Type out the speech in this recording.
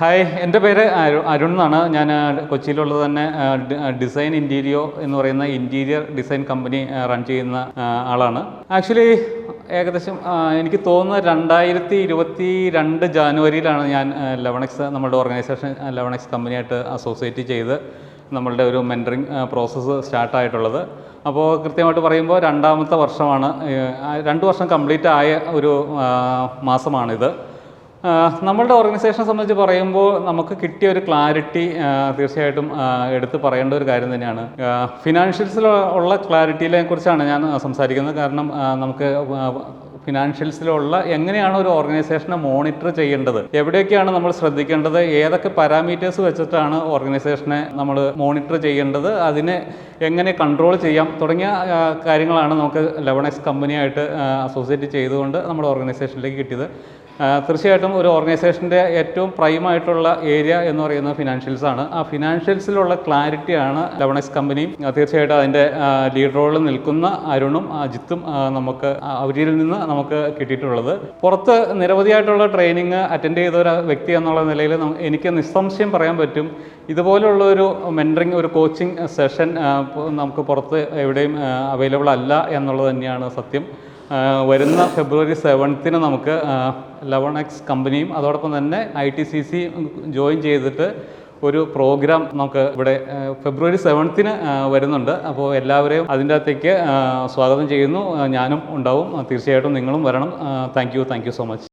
Hi എന്റെ പേര് അരു- അരുൺ എന്നാണ്. ഞാൻ കൊച്ചിയിലുള്ള കൊച്ചിയിലുള്ളത് തന്നെ ഡിസൈൻ ഇന്റീരിയോ എന്ന് പറയുന്ന ഇന്റീരിയർ ഡിസൈൻ കമ്പനി റൺ ചെയ്യുന്ന ആളാണ്. ആക്ച്വലി ഏകദേശം എനിക്ക് തോന്നുന്നത് രണ്ടായിരത്തി ഇരുപത്തി രണ്ട് ജാനുവരിയിലാണ് ഞാൻ ലെവണക്സ് നമ്മളുടെ ഓർഗനൈസേഷൻ ലെവണക്സ് കമ്പനിയായിട്ട് അസോസിയേറ്റ് ചെയ്ത് നമ്മളുടെ ഒരു മെന്ററിങ് പ്രോസസ്സ് സ്റ്റാർട്ടായിട്ടുള്ളത് അപ്പോൾ കൃത്യമായിട്ട് പറയുമ്പോൾ രണ്ടാമത്തെ വർഷമാണ് രണ്ട് വർഷം കംപ്ലീറ്റ് ആയ ഒരു മാസമാണിത്. നമ്മളുടെ ഓർഗനൈസേഷനെ സംബന്ധിച്ച് പറയുമ്പോൾ നമുക്ക് കിട്ടിയ ഒരു ക്ലാരിറ്റി തീർച്ചയായിട്ടും എടുത്തു പറയേണ്ട ഒരു കാര്യം തന്നെയാണ്. ഫിനാൻഷ്യൽസിൽ ഉള്ള ക്ലാരിറ്റിയിലെ കുറിച്ചാണ് ഞാൻ സംസാരിക്കുന്നത്. കാരണം നമുക്ക് ഫിനാൻഷ്യൽസിലുള്ള എങ്ങനെയാണ് ഒരു ഓർഗനൈസേഷനെ മോണിറ്റർ ചെയ്യേണ്ടത്? എവിടെയൊക്കെയാണ് നമ്മൾ ശ്രദ്ധിക്കേണ്ടത്? ഏതൊക്കെ പാരാമീറ്റേഴ്സ് വെച്ചിട്ടാണ് ഓർഗനൈസേഷനെ നമ്മൾ മോണിറ്റർ ചെയ്യേണ്ടത്? അതിനെ എങ്ങനെ കൺട്രോൾ ചെയ്യാം? തുടങ്ങിയ കാര്യങ്ങളാണ് നമുക്ക് ലെവണക്സ് കമ്പനിയായിട്ട് അസോസിയേറ്റ് ചെയ്തുകൊണ്ട് നമ്മുടെ ഓർഗനൈസേഷനിലേക്ക് കിട്ടിയത്. തീർച്ചയായിട്ടും ഒരു ഓർഗനൈസേഷന്റെ ഏറ്റവും പ്രൈമായിട്ടുള്ള ഏരിയ എന്ന് പറയുന്നത് ഫിനാൻഷ്യൽസ് ആണ്. ആ ഫിനാൻഷ്യൽസിലുള്ള ക്ലാരിറ്റിയാണ് ലെവണക്സ് കമ്പനിയും തീർച്ചയായിട്ടും അതിന്റെ ലീഡ് റോളിൽ നിൽക്കുന്ന അരുണും അജിത്തും നമുക്ക് അവരിൽ നിന്ന് നമുക്ക് കിട്ടിയിട്ടുള്ളത്. പുറത്ത് നിരവധിയായിട്ടുള്ള ട്രെയിനിങ് അറ്റൻഡ് ചെയ്ത ഒരു വ്യക്തി എന്നുള്ള നിലയിൽ എനിക്ക് നിസ്സംശയം പറയാൻ പറ്റും. ഇതുപോലുള്ള ഒരു മെന്ററിങ് ഒരു കോച്ചിങ് സെഷൻ നമുക്ക് പുറത്ത് എവിടെയും അവൈലബിൾ അല്ല എന്നുള്ളത് തന്നെയാണ് സത്യം. വരുന്ന ഫെബ്രുവരി സെവൻത്തിന് നമുക്ക് ലെവൺ എക്സ് കമ്പനിയും അതോടൊപ്പം തന്നെ I T C C join ചെയ്തിട്ട് ഒരു പ്രോഗ്രാം നമുക്ക് ഇവിടെ ഫെബ്രുവരി സെവൻത്തിന് വരുന്നുണ്ട്. അപ്പോൾ എല്ലാവരെയും അതിന്റെ അകത്തേക്ക് സ്വാഗതം ചെയ്യുന്നു. ഞാനും ഉണ്ടാവും. തീർച്ചയായിട്ടും നിങ്ങളും വരണം. Thank you thank you so much